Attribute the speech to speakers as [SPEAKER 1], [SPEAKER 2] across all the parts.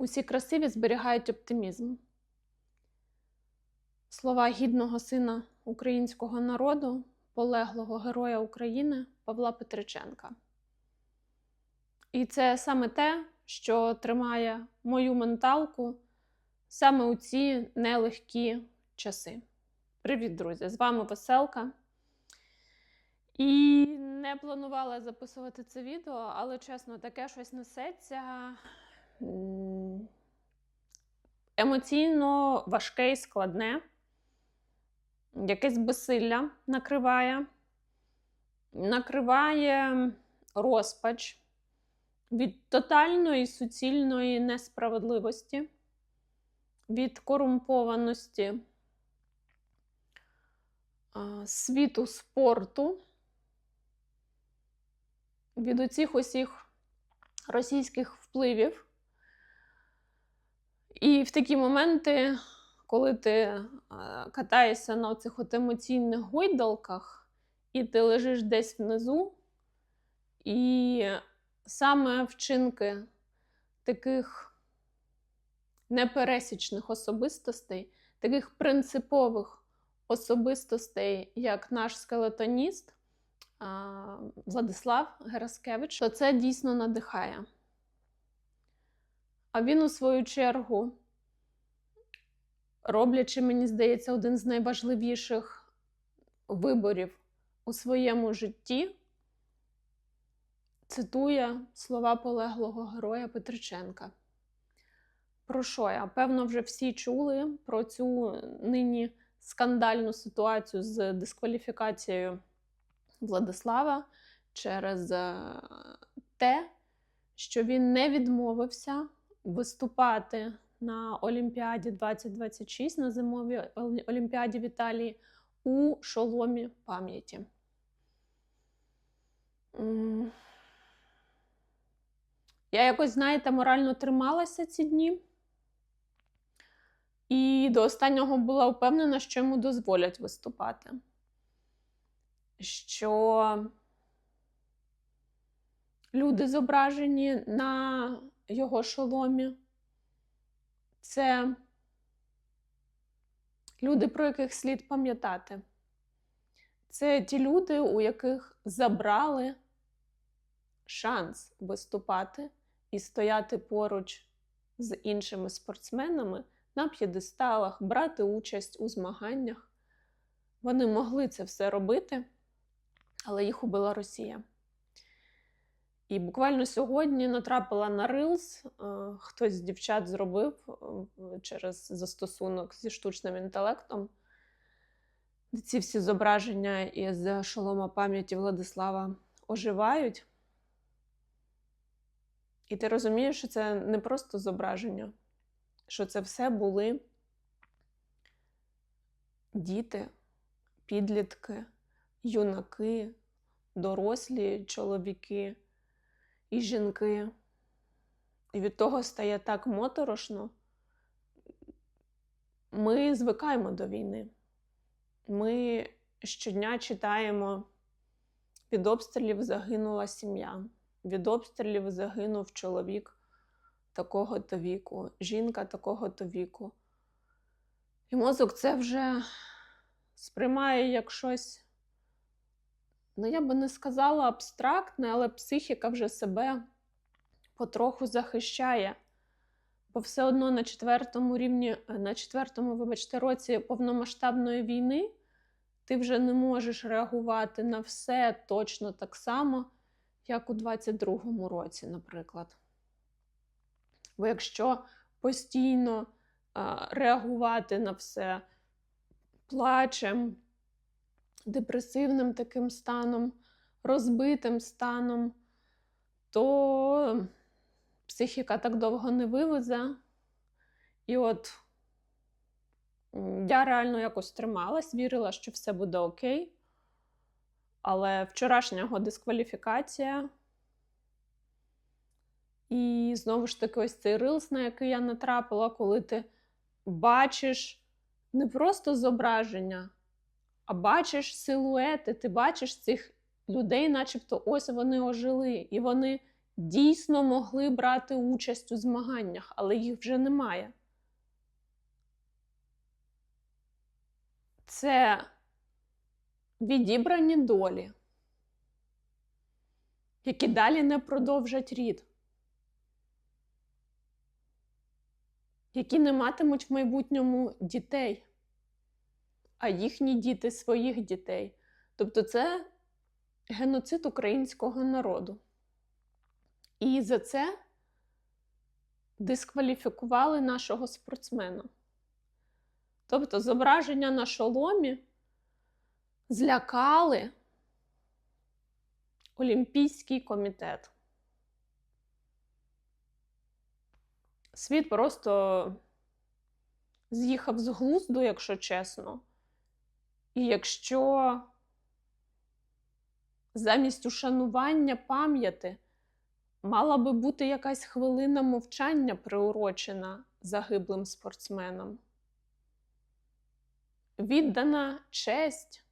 [SPEAKER 1] Усі красиві зберігають оптимізм. Слова гідного сина українського народу, полеглого героя України Павла Петриченка. І це саме те, що тримає мою менталку саме у ці нелегкі часи. Привіт, друзі! З вами Веселка. І не планувала записувати це відео, але чесно, таке щось несеться. Емоційно важке і складне, якесь безсилля накриває, накриває розпач від тотальної суцільної несправедливості, від корумпованості світу спорту, від оцих усіх російських впливів. І в такі моменти, коли ти е, катаєшся на цих емоційних гойдалках, і ти лежиш десь внизу, і саме вчинки таких непересічних особистостей, таких принципових особистостей, як наш скелетоніст Владислав Гераскевич, то це дійсно надихає. А він, у свою чергу, роблячи, мені здається, один з найважливіших виборів у своєму житті, цитує слова полеглого героя Петриченка. Про що я? Певно, вже всі чули про цю нині скандальну ситуацію з дискваліфікацією Владислава через е, те, що він не відмовився виступати на Олімпіаді 2026 на зимовій Олімпіаді в Італії у шоломі пам'яті. Я якось, знаєте, морально трималася ці дні. І до останнього була впевнена, що йому дозволять виступати. Що люди зображені на його шоломі. Це люди, про яких слід пам'ятати. Це ті люди, у яких забрали шанс виступати і стояти поруч з іншими спортсменами на п'єдесталах, брати участь у змаганнях. Вони могли це все робити, але їх убила Росія. І буквально сьогодні натрапила на Reels, е, хтось з дівчат зробив е, через застосунок зі штучним інтелектом. Ці всі зображення із шолома пам'яті Владислава оживають. І ти розумієш, що це не просто зображення, що це все були діти, підлітки, юнаки, дорослі чоловіки і жінки. І від того стає так моторошно. Ми звикаємо до війни. Ми щодня читаємо: від обстрілів загинула сім'я, від обстрілів загинув чоловік такого-то віку, жінка такого-то віку. І мозок це вже сприймає як щось ну я би не сказала абстрактне, але психіка вже себе потроху захищає. Бо все одно на четвертому рівні, е, на четвертому, вибачте, році повномасштабної війни ти вже не можеш реагувати на все точно так само, як у 22-му році, наприклад. Бо якщо постійно а, реагувати на все плачем, депресивним таким станом, розбитим станом, то психіка так довго не вивезе. І от я реально якось трималась, вірила, що все буде окей. Але вчорашня його дискваліфікація. І знову ж таки, ось цей рилс, на який я натрапила, коли ти бачиш не просто зображення, а бачиш силуети, ти бачиш цих людей, начебто ось вони ожили, і вони дійсно могли брати участь у змаганнях, але їх вже немає. Це відібрані долі, які далі не продовжать рід, які не матимуть в майбутньому дітей, а їхні діти своїх дітей. Тобто це геноцид українського народу. І за це дискваліфікували нашого спортсмена. Тобто зображення на шоломі злякали Олімпійський комітет. Світ просто з'їхав з глузду, якщо чесно. І якщо замість ушанування пам'яті мала би бути якась хвилина мовчання приурочена загиблим спортсменам. Віддана честь,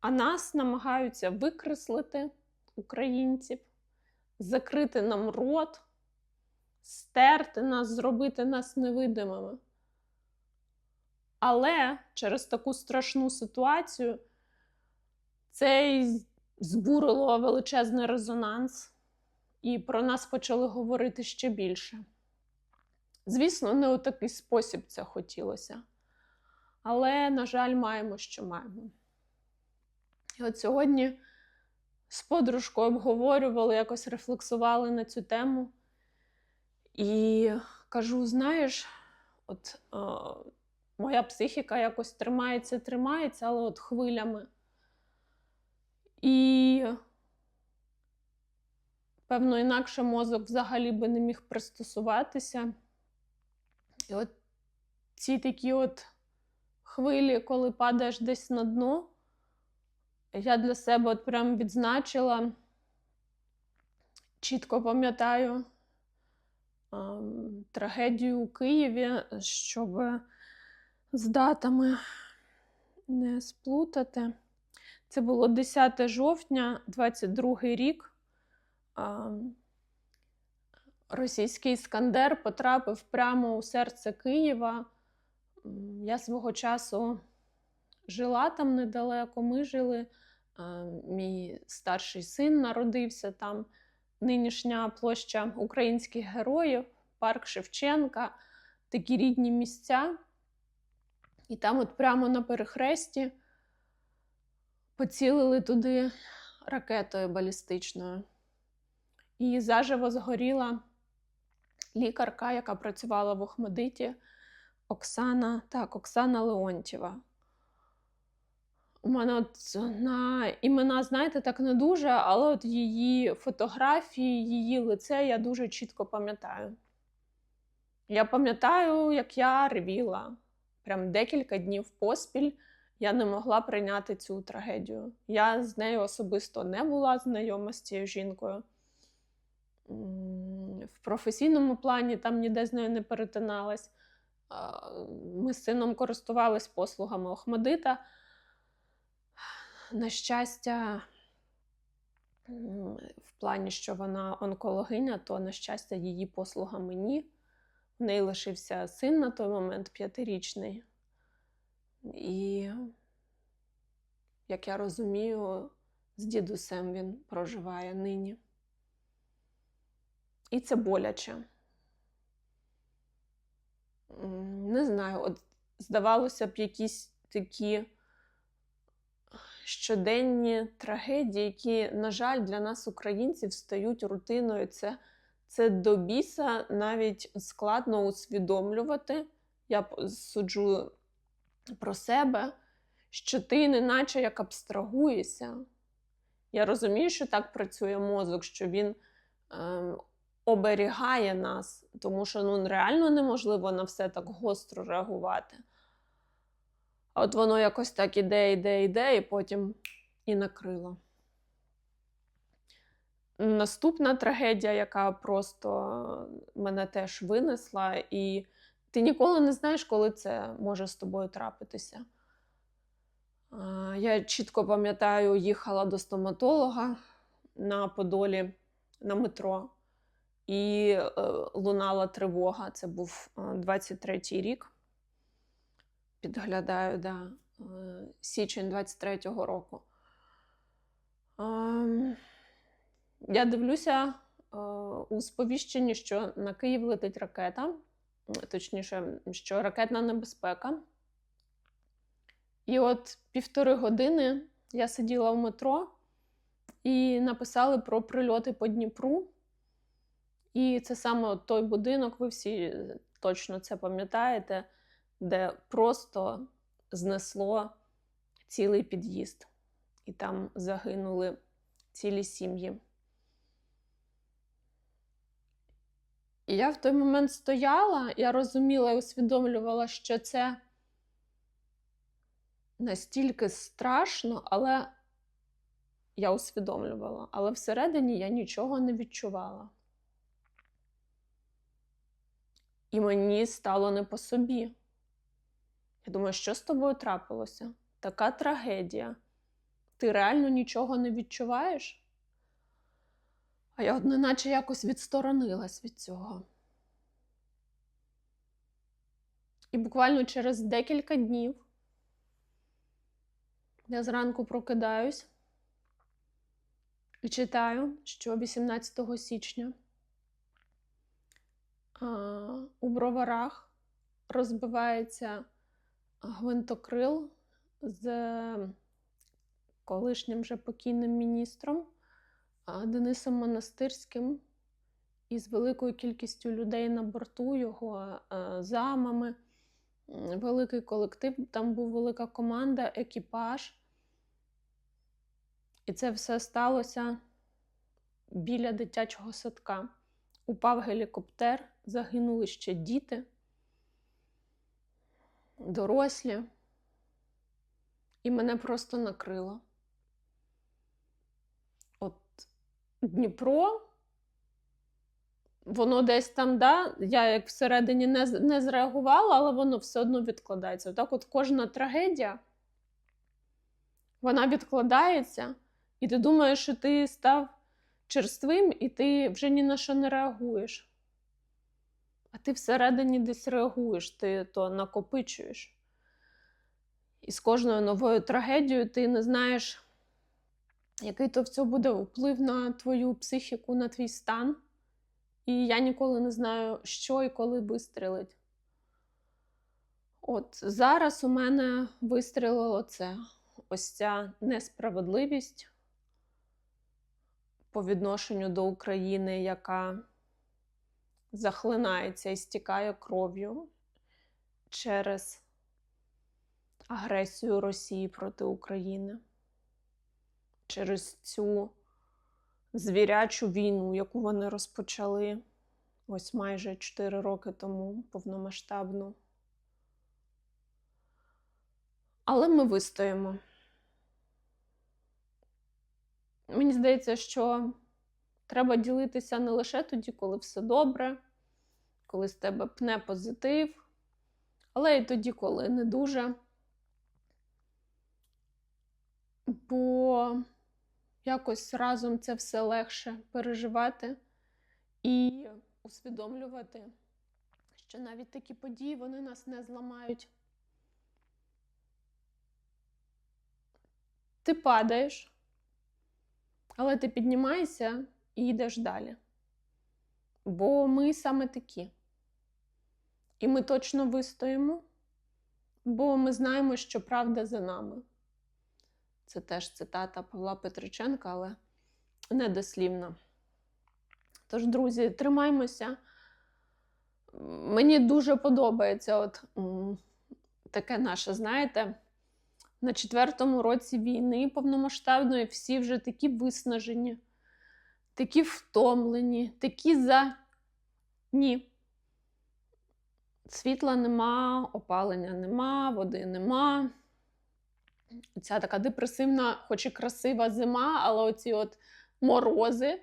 [SPEAKER 1] а нас намагаються викреслити українців, закрити нам рот, стерти нас, зробити нас невидимими. Але через таку страшну ситуацію це збурило величезний резонанс, і про нас почали говорити ще більше. Звісно, не у такий спосіб це хотілося. Але, на жаль, маємо, що маємо. І от сьогодні з подружкою обговорювали, якось рефлексували на цю тему. І кажу: знаєш, от е, моя психіка якось тримається, тримається, але от хвилями. І, певно, інакше мозок взагалі би не міг пристосуватися. І от ці такі от хвилі, коли падаєш десь на дно, я для себе от прям відзначила, чітко пам'ятаю трагедію у Києві, щоб з датами не сплутати. Це було 10 жовтня, 22 рік. Російський іскандер потрапив прямо у серце Києва. Я свого часу жила там недалеко. Ми жили. Мій старший син народився там. Нинішня площа українських героїв, парк Шевченка, такі рідні місця. І там, от прямо на перехресті, поцілили туди ракетою балістичною. І заживо згоріла лікарка, яка працювала в Охмадиті, Оксана, так, Оксана Леонтєва. У мене от на імена, знаєте, так не дуже, але от її фотографії, її лице я дуже чітко пам'ятаю. Я пам'ятаю, як я ревіла. Прям декілька днів поспіль я не могла прийняти цю трагедію. Я з нею особисто не була знайома з цією жінкою. В професійному плані там ніде з нею не перетиналась. Ми з сином користувались послугами Охмадита. На щастя, в плані, що вона онкологиня, то, на щастя, її послуга мені. В неї лишився син на той момент п'ятирічний. І, як я розумію, з дідусем він проживає нині. І це боляче. Не знаю, от здавалося б, якісь такі щоденні трагедії, які, на жаль, для нас, українців, стають рутиною. Це це до біса навіть складно усвідомлювати. Я суджу про себе, що ти неначе як абстрагуєшся. Я розумію, що так працює мозок, що він е, оберігає нас, тому що ну, реально неможливо на все так гостро реагувати. А от воно якось так іде, іде, іде, і потім і накрило. Наступна трагедія, яка просто мене теж винесла, і ти ніколи не знаєш, коли це може з тобою трапитися. Я чітко пам'ятаю, їхала до стоматолога на Подолі на метро, і е, лунала тривога. Це був е, 23-й рік. Підглядаю, да, е, січень 23-го року. Я дивлюся е, у сповіщенні, що на Київ летить ракета, точніше, що ракетна небезпека. І от півтори години я сиділа в метро і написали про прильоти по Дніпру. І це саме той будинок, ви всі точно це пам'ятаєте, де просто знесло цілий під'їзд, і там загинули цілі сім'ї. І я в той момент стояла, я розуміла і усвідомлювала, що це настільки страшно, але я усвідомлювала, але всередині я нічого не відчувала. І мені стало не по собі. Я думаю, що з тобою трапилося? Така трагедія. Ти реально нічого не відчуваєш? А я, одначе, якось відсторонилась від цього. І буквально через декілька днів я зранку прокидаюсь і читаю, що 18 січня у броварах розбивається гвинтокрил з колишнім вже покійним міністром Денисом Монастирським і з великою кількістю людей на борту, його замами. Великий колектив, там був велика команда, екіпаж. І це все сталося біля дитячого садка. Упав гелікоптер, загинули ще діти, дорослі. І мене просто накрило. От Дніпро, воно десь там, да, я як всередині не, не зреагувала, але воно все одно відкладається. Отак от кожна трагедія, вона відкладається, і ти думаєш, що ти став черствим, і ти вже ні на що не реагуєш. А ти всередині десь реагуєш, ти то накопичуєш. І з кожною новою трагедією ти не знаєш, який то все буде вплив на твою психіку, на твій стан. І я ніколи не знаю, що і коли вистрілить. От зараз у мене вистрілило це ось ця несправедливість по відношенню до України, яка захлинається і стікає кров'ю через агресію Росії проти України, через цю звірячу війну, яку вони розпочали ось майже 4 роки тому повномасштабну. Але ми вистоїмо. Мені здається, що треба ділитися не лише тоді, коли все добре, коли з тебе пне позитив, але й тоді, коли не дуже. Бо якось разом це все легше переживати і усвідомлювати, що навіть такі події вони нас не зламають. Ти падаєш, але ти піднімаєшся і йдеш далі. Бо ми саме такі. І ми точно вистоїмо, бо ми знаємо, що правда за нами. Це теж цитата Павла Петриченка, але не дослівна. Тож, друзі, тримаймося. Мені дуже подобається от таке наше, знаєте, на четвертому році війни повномасштабної всі вже такі виснажені, такі втомлені, такі за. Ні. Світла нема, опалення нема, води нема. Ця така депресивна, хоч і красива зима, але оці от морози.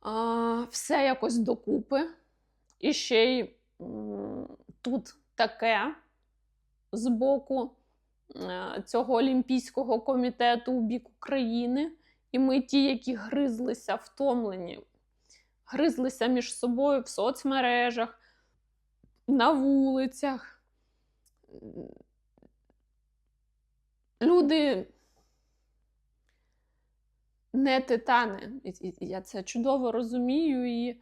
[SPEAKER 1] А, все якось докупи. І ще й тут таке з боку е, цього Олімпійського комітету у бік України. І ми ті, які гризлися, втомлені, гризлися між собою в соцмережах, на вулицях. Люди не титани. Я це чудово розумію. І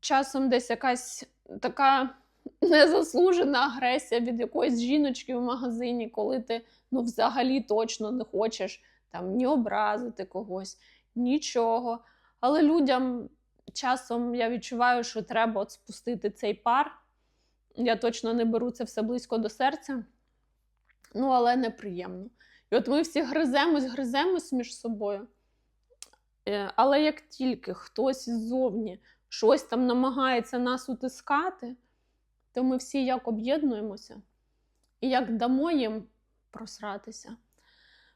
[SPEAKER 1] часом десь якась така незаслужена агресія від якоїсь жіночки в магазині, коли ти ну, взагалі точно не хочеш там ні образити когось, нічого. Але людям часом я відчуваю, що треба от спустити цей пар. Я точно не беру це все близько до серця. Ну, але неприємно. І от ми всі гриземось, гриземось між собою. Е, Але як тільки хтось ззовні щось там намагається нас утискати, то ми всі як об'єднуємося і як дамо їм просратися.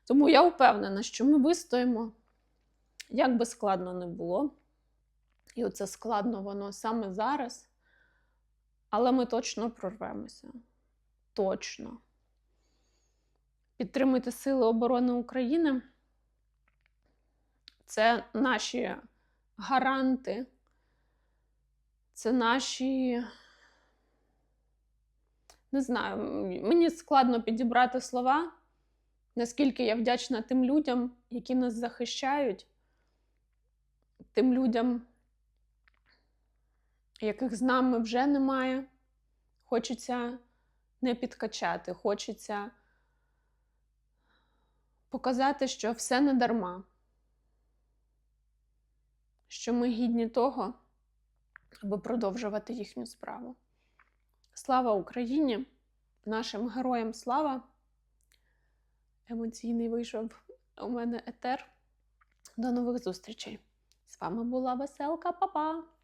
[SPEAKER 1] Тому я впевнена, що ми вистоїмо, як би складно не було. І оце складно воно саме зараз. Але ми точно прорвемося. Точно. Підтримуйте Сили оборони України. Це наші гаранти, це наші. Не знаю, мені складно підібрати слова, наскільки я вдячна тим людям, які нас захищають, тим людям, яких з нами вже немає. Хочеться не підкачати, хочеться показати, що все не дарма, що ми гідні того, аби продовжувати їхню справу. Слава Україні! Нашим героям слава! Емоційний вийшов у мене етер. До нових зустрічей! З вами була Веселка, Па-па!